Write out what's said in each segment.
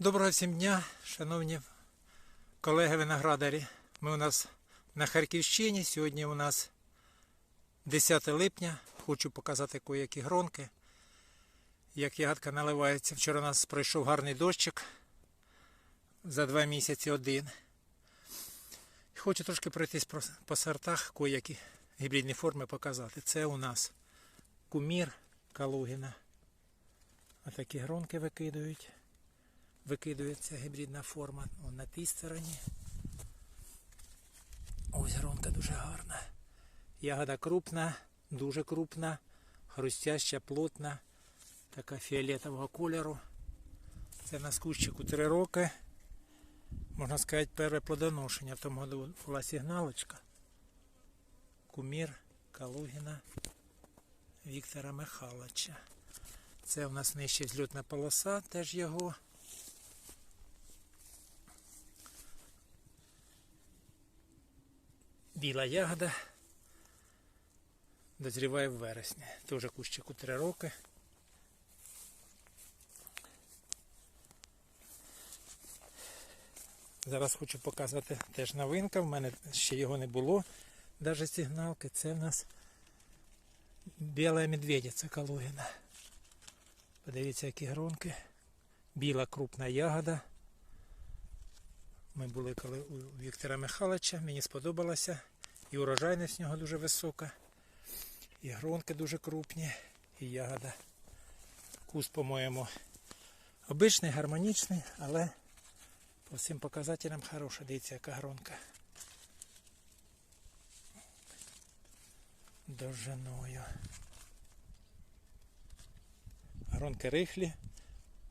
Доброго всім дня, шановні колеги виноградарі. Ми у нас на Харківщині. Сьогодні у нас 10 липня. Хочу показати кое-які гронки. Як ягодка наливається. Вчора у нас пройшов гарний дощик. За два місяці один. Хочу трошки пройтись по- сортах, кое-які гібридні форми показати. Це у нас кумір Калугіна. Отакі гронки викидають викидується гібридна форма Вон на тій стороні. Ось гронка дуже гарна. Ягода крупна, дуже крупна, хрустяща, плотна, така фіолетового кольору. Це на скущику 3 роки. Можна сказати, перше плодоношення. В тому году була сигналочка. Кумір Калугіна Віктора Михайловича. Це у нас нижче зльотна полоса, теж його. Біла ягода дозріває в вересні. Теж кущику 3 роки. Зараз хочу показати теж новинка. В мене ще його не було. Навіть сигналки. Це в нас біла медведиця Калугіна. Подивіться, які гронки. Біла крупна ягода. Ми були коли у Віктора Михайловича, мені сподобалося. І урожайність нього дуже висока, і гронки дуже крупні, і ягода. Вкус, по-моєму, обичний, гармонічний, але по всім показателям хороша. Дивіться, яка гронка. Довжиною. Гронки рихлі,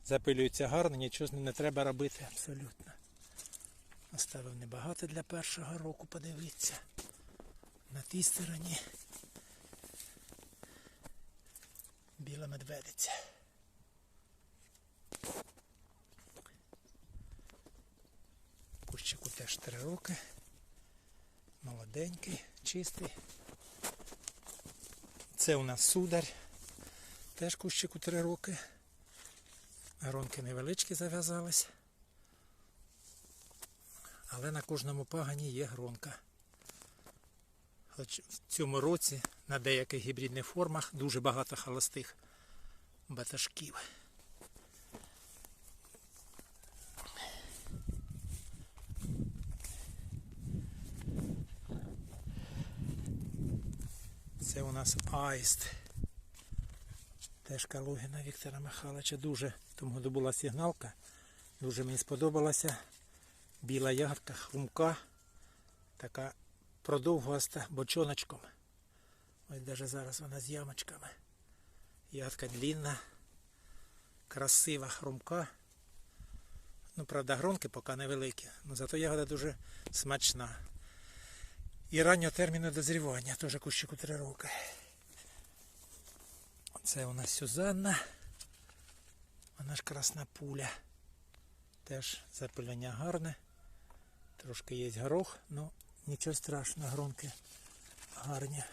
запилюються гарно, нічого з ним не треба робити абсолютно. Оставив небагато для першого року, подивіться. На тій стороні біла медведиця. Кущику теж три роки. Молоденький, чистий. Це у нас сударь. Теж кущику три роки. Гронки невеличкі зав'язались. Але на кожному пагані є гронка. В цьому році на деяких гібридних формах дуже багато холостих баташків. Це у нас аїст. Теж Калугіна Віктора Михайловича. Дуже тому году була сигналка. Дуже мені сподобалася. Біла ягодка, хрумка, така продовгоста бочоночком. Ось навіть зараз вона з ямочками. Ягодка длинна, красива хрумка. Ну, правда, гронки поки невеликі, але зато ягода дуже смачна. І раннього терміну дозрівання, теж кущику 3 роки. Це у нас Сюзанна. Вона ж красна пуля. Теж запилення гарне. Трошки є горох, ну нічого страшного, гронки гарні.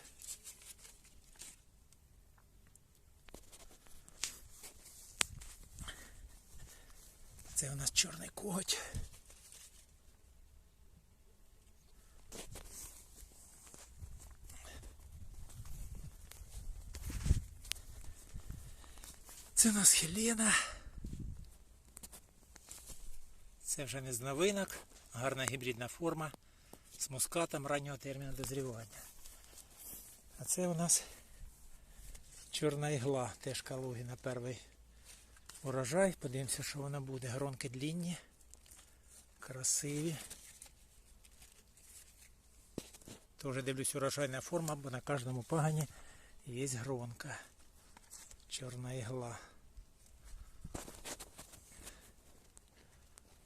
Це у нас чорний коготь. Це у нас Хелена. Це вже не з новинок, гарна гібридна форма з мускатом раннього терміну дозрівання. А це у нас чорна ігла, теж Калугіна перший урожай. Подивимося, що вона буде. Гронки длінні, красиві. Теж дивлюсь урожайна форма, бо на кожному пагані є гронка. Чорна ігла.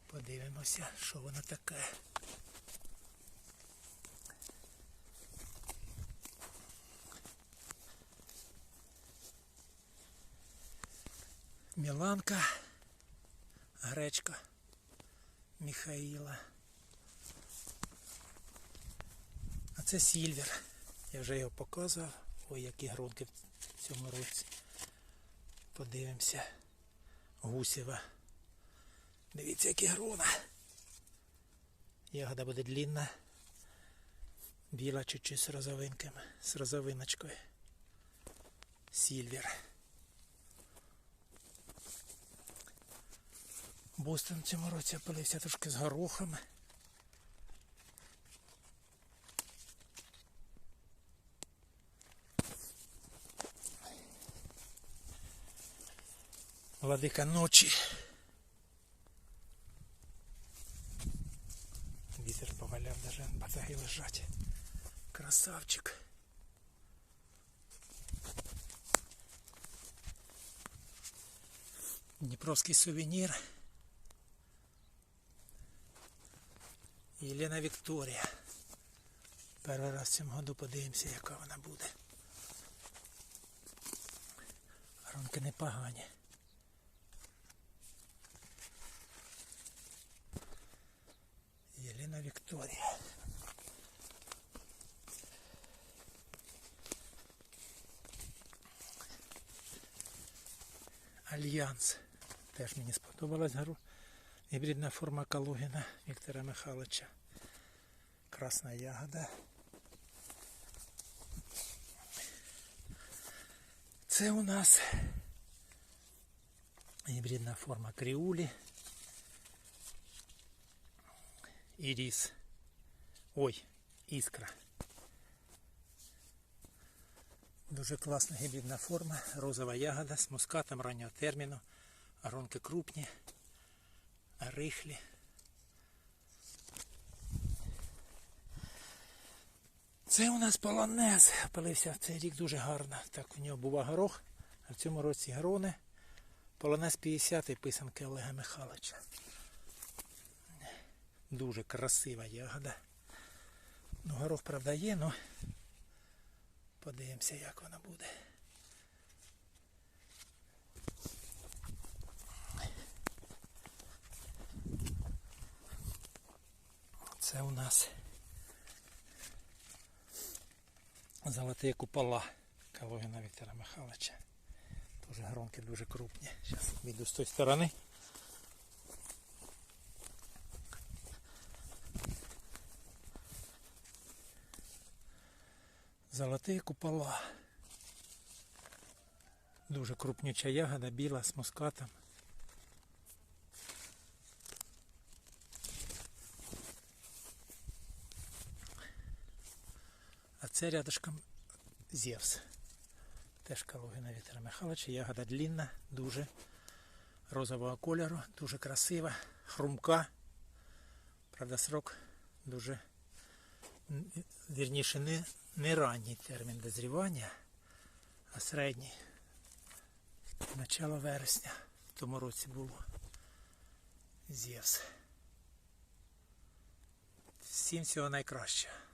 Подивимося, що воно таке. Міланка, гречка Міхаїла. А це Сільвер. Я вже його показував. Ой, які гронки в цьому році. Подивимося. Гусєва. Дивіться, які грона. Ягода буде длінна. Біла чуть-чуть з розовинками, з розовиночкою. Сільвер. Бостон в цьому році опилився трошки з горохами. Владика ночі. Вітер поваляв, даже батаги лежать. Красавчик. Дніпровський сувенір. Єлена Вікторія. Перший раз в цьому году подивимося, яка вона буде. Ронки непогані. Єлена Вікторія. Альянс. Теж мені сподобалась гру. Гібридна форма Калугіна Віктора Михайловича. Красна ягода. Це у нас гібридна форма Кріулі. Іріс. Ой, іскра. Дуже класна гібридна форма, розова ягода з мускатом раннього терміну, гронки крупні, рихлі. Це у нас полонез. Палився цей рік дуже гарно. Так у нього був горох, а в цьому році грони. Полонез 50 і писанки Олега Михайловича. Дуже красива ягода. Ну, горох, правда, є, але подивимося, як вона буде. Це у нас золоті купола Калогіна Віктора Михайловича. Тоже гронки дуже крупні. Зараз вийду з тої сторони. Золоті купола. Дуже крупнюча ягода, біла з мускатом. Це рядышком Зевс. Теж Калугина Вітера Михайловича. Ягода длінна, дуже розового кольору, дуже красива, хрумка. Правда, срок дуже вірніше не, не ранній термін дозрівання, а середній. Начало вересня в тому році було. Зевс. Всім всього найкращого.